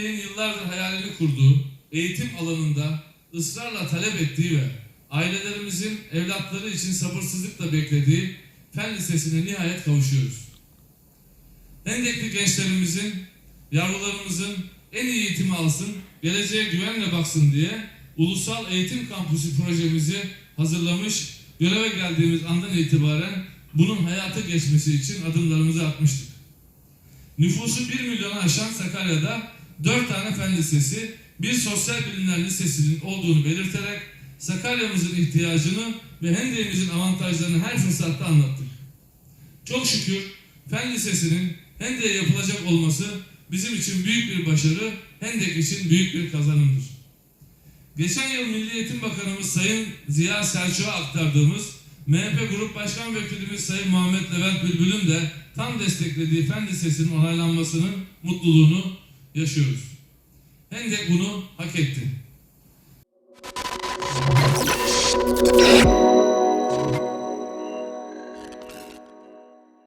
Yıllardır hayalini kurduğu, eğitim alanında ısrarla talep ettiği ve ailelerimizin evlatları için sabırsızlıkla beklediği Fen Lisesi'ne nihayet kavuşuyoruz. Hendekli gençlerimizin, yavrularımızın en iyi eğitimi alsın, geleceğe güvenle baksın diye Ulusal Eğitim Kampüsü projemizi hazırlamış, göreve geldiğimiz andan itibaren bunun hayata geçmesi için adımlarımızı atmıştık. Nüfusu 1 milyonu aşan Sakarya'da 4 tane fen lisesi, bir sosyal bilimler lisesinin olduğunu belirterek Sakarya'mızın ihtiyacını ve Hendek'imizin avantajlarını her fırsatta anlattık. Çok şükür Fen Lisesi'nin Hendek'e yapılacak olması bizim için büyük bir başarı, Hendek için büyük bir kazanımdır. Geçen yıl Milli Eğitim Bakanımız Sayın Ziya Selçuk'a aktardığımız MHP Grup Başkan Vekilimiz Sayın Muhammed Levent Bülbül'ün de tam desteklediği Fen Lisesi'nin onaylanmasının mutluluğunu yaşıyoruz. Hendek bunu hak etti.